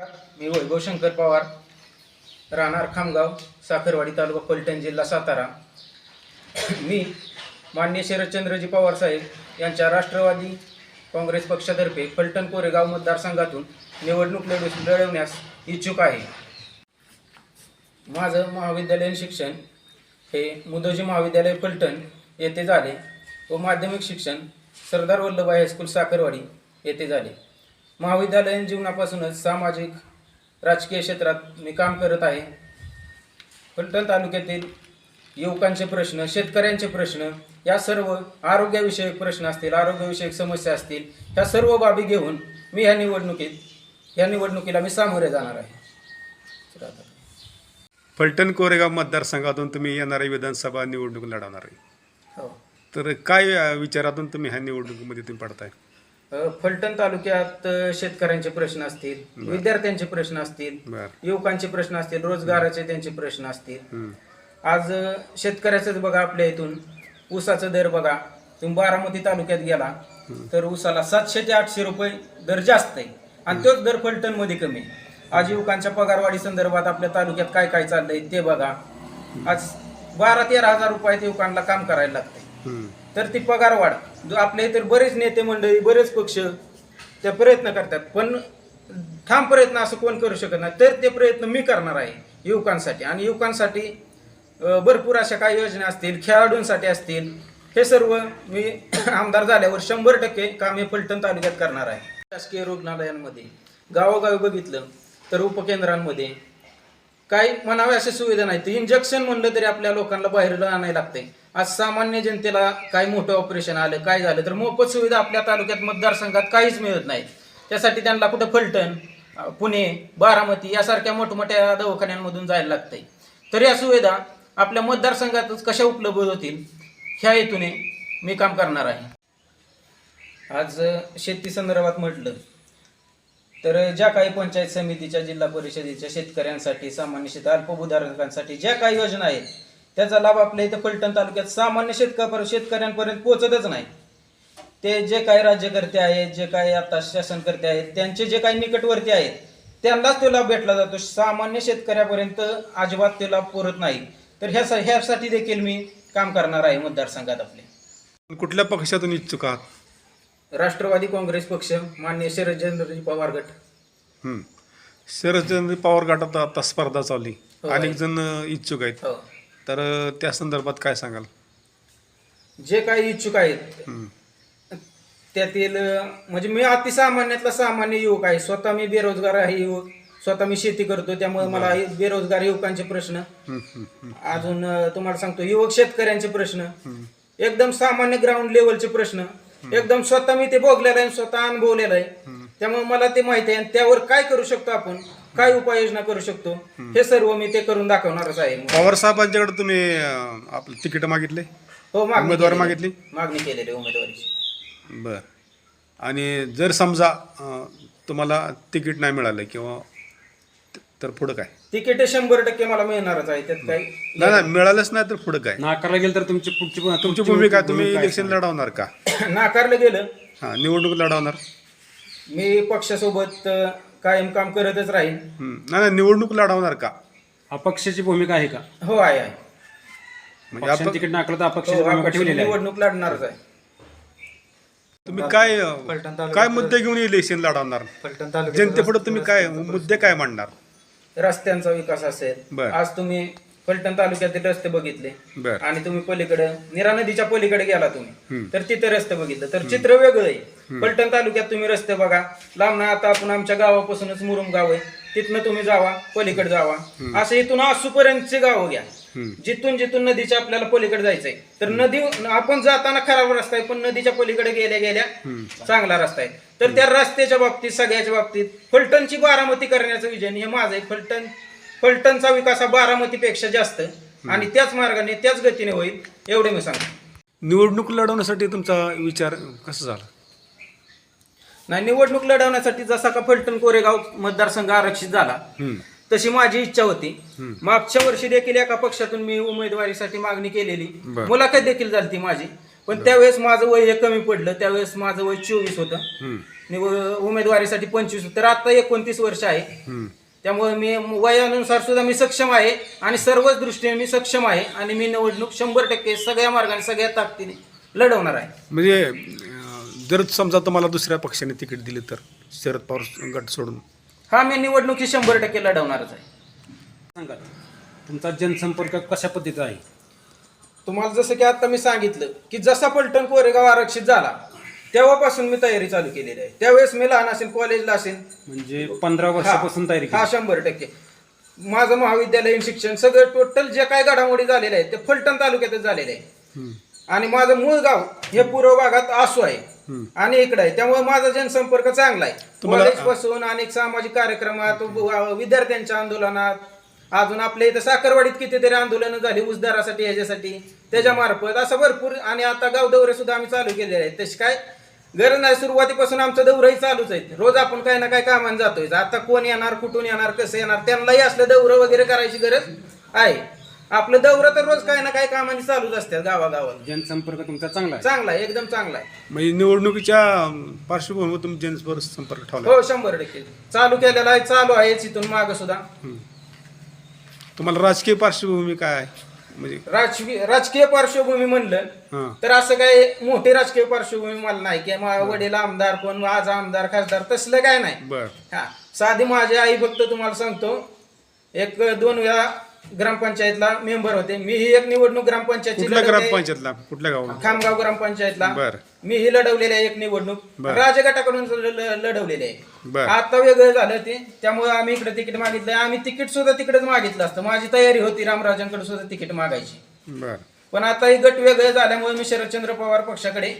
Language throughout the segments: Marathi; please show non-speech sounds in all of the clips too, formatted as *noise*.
मी वैभव शंकर पवार राहणार खामगाव साखरवाडी तालुका फलटण जिल्हा सातारा. मी मान्य शरदचंद्रजी पवार साहेब यांच्या राष्ट्रवादी काँग्रेस पक्षातर्फे फलटण कोरेगाव मतदारसंघातून निवडणूक लढव लढवण्यास इच्छुक आहे. माझं महाविद्यालयीन शिक्षण हे मुदोजी महाविद्यालय फलटण येथे झाले व माध्यमिक शिक्षण सरदार वल्लभभाई हायस्कूल साखरवाडी येथे झाले. महाविद्यालयीन जीवनापासूनच सामाजिक राजकीय क्षेत्रात मी काम करत आहे. फलटण तालुक्यातील युवकांचे प्रश्न शेतकऱ्यांचे प्रश्न या सर्व आरोग्यविषयक प्रश्न असतील आरोग्यविषयक समस्या असतील ह्या सर्व बाबी घेऊन मी ह्या निवडणुकीत या निवडणुकीला मी सामोरे जाणार आहे. फलटण कोरेगाव मतदारसंघातून तुम्ही येणारी विधानसभा निवडणूक लढवणार आहे. हो. तर काय विचारातून तुम्ही ह्या निवडणुकीमध्ये तुम्ही पडताय? अ, फलटण तालुक्यात अ, शेतकऱ्यांचे प्रश्न असतील विद्यार्थ्यांचे प्रश्न असतील बर. युवकांचे प्रश्न असतील रोजगाराचे त्यांचे प्रश्न असतील. हम्म. आज अ, शेतकऱ्याचंच बघा आपल्या इथून ऊसाचा दर बघा. तुम्ही बारामती तालुक्यात गेला तर ऊसाला सातशे ते आठशे रुपये दर जास्त आहे. आणि तोच दर फलटणमध्ये कमी आहे. आज युवकांच्या पगारवाढी संदर्भात आपल्या तालुक्यात काय काय चाललंय ते बघा. आज बारा तेरा हजार रुपयात युवकांना काम करायला लागतंय. हम्म. तर ती पगारवाढ जो आपल्या इतर बरेच नेते मंडळी बरेच पक्ष त्या प्रयत्न करतात. पण ठाम प्रयत्न असं कोण करू शकत नाही. तर ते प्रयत्न मी करणार आहे युवकांसाठी. आणि युवकांसाठी भरपूर अशा काही योजना असतील खेळाडूंसाठी असतील हे सर्व मी *clears throat* आमदार झाल्यावर शंभर टक्के काम हे फलटण तालुक्यात करणार आहे. शासकीय रुग्णालयांमध्ये गावोगावी बघितलं तर उपकेंद्रांमध्ये काही म्हणावे अशी सुविधा नाहीत. इंजेक्शन म्हणलं तरी आपल्या लोकांना बाहेर आणायला लागते. आज सामान्य जनतेला काय मोठं ऑपरेशन आलं काय झालं तर मोफत सुविधा आपल्या तालुक्यात मतदारसंघात काहीच मिळत नाही. त्यासाठी त्यांना कुठं फलटण पुणे बारामती यासारख्या मोठमोठ्या दवाखान्यांमधून जायला लागतंय. तर या सुविधा आपल्या मतदारसंघातच कशा उपलब्ध होतील ह्या हेतूने मी काम करणार आहे. आज शेती संदर्भात म्हटलं तर ज्या काही पंचायत समितीच्या जिल्हा परिषदेच्या शेतकऱ्यांसाठी सामान्य शेत अल्पभूधारकांसाठी ज्या काही योजना आहेत त्याचा लाभ आपल्या इथं फलटण तालुक्यात सामान्य शेतकऱ्या शेतकऱ्यांपर्यंत पोहोचतच नाही. ते जे काही राज्यकर्ते आहेत जे काही आता शासनकर्ते आहेत त्यांचे जे काही निकटवर्ती आहेत त्यांनाच तो लाभ भेटला जातो. सामान्य शेतकऱ्यापर्यंत अजिबात ते लाभ पुरत नाही. तर ह्या ह्यासाठी देखील मी काम करणार आहे मतदारसंघात आपले. कुठल्या पक्षातून इच्छुक आहात? राष्ट्रवादी काँग्रेस पक्ष मान्य शरदचंद्रजी पवार गट. हम्म. शरदचंद्र पवार गटात आता स्पर्धा चालली. हो, अनेक. जण इच्छुक आहेत. हो. तर अ, त्या संदर्भात काय सांगाल? जे काही इच्छुक आहेत हम्म. त्यातील अं, म्हणजे मी अतिसामान्यातला सामान्य युवक आहे. स्वतः मी बेरोजगार आहे युवक. स्वतः मी शेती करतो त्यामुळे मला हे बेरोजगार युवकांचे प्रश्न. हम्म, हम्म, हम्म. अजून अं, तुम्हाला सांगतो युवक शेतकऱ्यांचे प्रश्न. एकदम सामान्य ग्राउंड लेवलचे प्रश्न. एकदम स्वतः मी ते भोगलेलं आहे स्वतः अनुभवलेलं आहे. त्यामुळे मला ते माहिती आहे आणि त्यावर काय करू शकतो आपण? काय उपाययोजना करू शकतो? हे सर्व मी ते करून दाखवणारच आहे. पवार साहेबांच्याकडे तुम्ही अ, आपलं तिकीट मागितले? हो मागणी उमेदवार केलेली. मागितली? मागणी केलेली आहे उमेदवारीची. बर. आणि जर समजा अ, तुम्हाला तिकीट नाही मिळालं किंवा तर पुढं काय? तिकीट शंभर टक्के मला मिळणारच आहे त्यात काही नाही नाही मिळालंच नाही तर पुढं काय? नाकारला गेलं तर तुमची पुढची तुमची भूमिका तुम्ही इलेक्शन लढवणार का? *coughs* नाकारलं गेलं. हा निवडणूक लढवणार. मी पक्षासोबत अ, कायम काम करतच राहीन. हम्म. नाही नाही निवडणूक लढवणार का? अपक्षाची भूमिका आहे का? हो आहे आहे. म्हणजे पक्षाने आपण तिकीट नाकारलं तर हो, अपक्षाची भूमिका अपक्ष ठेवलेली आहे. निवडणूक लढणारच आहे. तुम्ही काय अ, काय मुद्दे घेऊन इलेक्शन लढवणार? जनतेपुढे तुम्ही काय मुद्दे काय मांडणार? रस्त्यांचा विकास असेल. बर. आज तुम्ही फलटण तालुक्यातील रस्ते बघितले. बर. आणि तुम्ही पलीकडे निरा नदीच्या पलीकडे गेला तुम्ही. तर तिथे रस्ते बघितलं. तर चित्र वेगळं आहे. फलटण तालुक्यात तुम्ही रस्ते बघा. लांब ना आता आपण आमच्या गावापासूनच मुरुम गाव आहे. तिथनं तुम्ही जावा पलीकडे जावा. असं इथून आसूपर्यंतचे गाव घ्या. जिथून जिथून नदीच्या आपल्याला पलीकडे जायचंय. तर नदी आपण जाताना खराब रस्ता आहे पण नदीच्या पलीकडे गेल्या गेल्या चांगला रस्ता आहे. तर त्या रस्त्याच्या बाबतीत सगळ्याच्या बाबतीत फलटणची बारामती करण्याचं विजन हे माझं आहे. फलटण फलटणचा विकास हा बारामतीपेक्षा जास्त आणि त्याच मार्गाने त्याच गतीने होईल एवढे मी सांगतो. निवडणूक लढवण्यासाठी तुमचा विचार कसा झाला? नाही निवडणूक लढवण्यासाठी जसा का फलटण कोरेगाव मतदारसंघ आरक्षित झाला. तशी माझी इच्छा होती. मागच्या वर्षी देखील एका पक्षातून मी उमेदवारीसाठी मागणी केलेली. मुलाखत देखील झाली ती माझी. पण त्यावेळेस माझं वय हे कमी पडलं. त्यावेळेस माझं वय चोवीस होतं. व- उमेदवारीसाठी पंचवीस होतं. तर आता एकोणतीस वर्ष आहे. त्यामुळे मी वयानुसार सुद्धा मी सक्षम आहे. आणि सर्वच दृष्टीने मी सक्षम आहे. आणि मी निवडणूक शंभर टक्के सगळ्या मार्गाने सगळ्या ताकदीने लढवणार आहे. म्हणजे जर समजा तुम्हाला दुसऱ्या पक्षाने तिकीट दिले तर शरद पवार गट सोडून? हा मी निवडणूक ही शंभर टक्के लढवणारच आहे. सांगा. तुमचा जनसंपर्क कशा पद्धतीचा आहे? तुम्हाला जसं की आता मी सांगितलं की जसा पलटण कोरेगाव आरक्षित झाला तेव्हापासून मी तयारी चालू केलेली आहे. त्यावेळेस मी लहान असेल कॉलेजला असेल. म्हणजे पंधरा वर्षापासून तयारी हा केली. शंभर टक्के. माझं महाविद्यालयीन शिक्षण सगळं टोटल जे काय घडामोडी झालेले आहेत ते फलटण तालुक्यातच झालेले आहे हम्म, आणि माझं मूळ गाव हे पूर्व भागात आसू आहे हम्म. आणि इकडे आहे. त्यामुळे माझा जनसंपर्क चांगला आहे. तुम्हाला- कॉलेजपासून अनेक सामाजिक कार्यक्रमात व- विद्यार्थ्यांच्या आंदोलनात अजून आपल्या इथं साखरवाडीत कितीतरी आंदोलनं झाली उसदारासाठी ह्याच्यासाठी. त्याच्या मार्फत असं भरपूर आणि आता गाव दौरे सुद्धा आम्ही चालू केलेले आहेत. तशी काय गरज नाही सुरुवातीपासून आमचं दौरही चालूच आहे रोज आपण काही ना काही कामाने जातोय. आता कोण येणार कुठून येणार कसं येणार त्यांनाही असलं दौरं वगैरे करायची गरज आहे. आपलं दौरं तर रोज काही ना काही कामाने चालूच असतात गावागावात. जनसंपर्क तुमचा चांगला आहे. चांगला आहे एकदम चांगला आहे. म्हणजे निवडणुकीच्या पार्श्वभूमीवर तुम्ही जनसंपर्क संपर्क ठेवला. हो शंभर टक्के. चालू केलेला आहे चालू आहे इथून माग सुद्धा. तुम्हाला राजकीय पार्श्वभूमी काय? आहे म्हणजे राजकीय राजकीय पार्श्वभूमी म्हणलं हां. तर असं काही मोठी राजकीय पार्श्वभूमी मला नाही. की मा- वडील आमदार कोण आज आमदार खासदार तसलं काय नाही. बर. हा. साधी माझी आई फक्त तुम्हाला सांगतो. एक दोन वेळा ग्रामपंचायतला मेंबर होते. मी ही एक निवडणूक ग्रामपंचायतची कुठल्या लढवली. ग्रामपंचायतला? कुठल्या गावाला? खामगाव ग्रामपंचायतला. बर. मी ही लढवलेली आहे एक निवडणूक. बर. राजगटाकडून ल- ल- लढवलेली आहे. बर. आता वेगळं झालं ते. त्यामुळे आम्ही इकडे तिकीट मागितलं. आम्ही तिकीट सुद्धा तिकडेच मागितलं असतं. माझी तयारी होती रामराजांकडे सुद्धा तिकीट मागायची. बर. पण आता हे गट वेगळे झाल्यामुळे मी शरदचंद्र पवार पक्षाकडे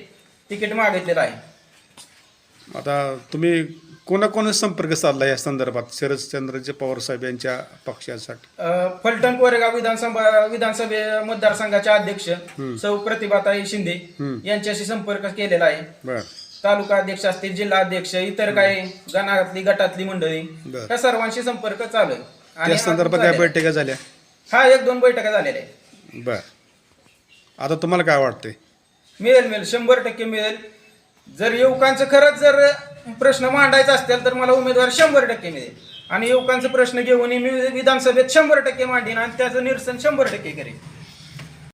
तिकीट मागितलेलं आहे. आता तुम्ही कोणाकोणा संपर्क साधला या संदर्भात? शरदचंद्रचे पवार साहेब यांच्या पक्षासाठी. अ, फलटण कोरेगाव विधानसभा विधानसभे मतदारसंघाचे अध्यक्ष सौ प्रतिभाताई शिंदे. यांच्याशी संपर्क केलेला आहे. बर. तालुका अध्यक्ष असतील जिल्हा अध्यक्ष इतर काही गणातली गटातली मंडळी बर. या सर्वांशी संपर्क चालू आहे. त्या संदर्भात काय आहे. बैठका झाल्या? हा एक दोन बैठका झालेल्या आहेत. बर. आता तुम्हाला काय वाटतंय? मिळेल मिळेल. शंभर टक्के मिळेल. जर युवकांचं खरंच जर प्रश्न मांडायचा असतील तर मला उमेदवार शंभर टक्के मिळेल. आणि युवकांचे प्रश्न घेऊन मी विधानसभेत शंभर टक्के मांडीन आणि त्याचं निरसन शंभर टक्के करेन.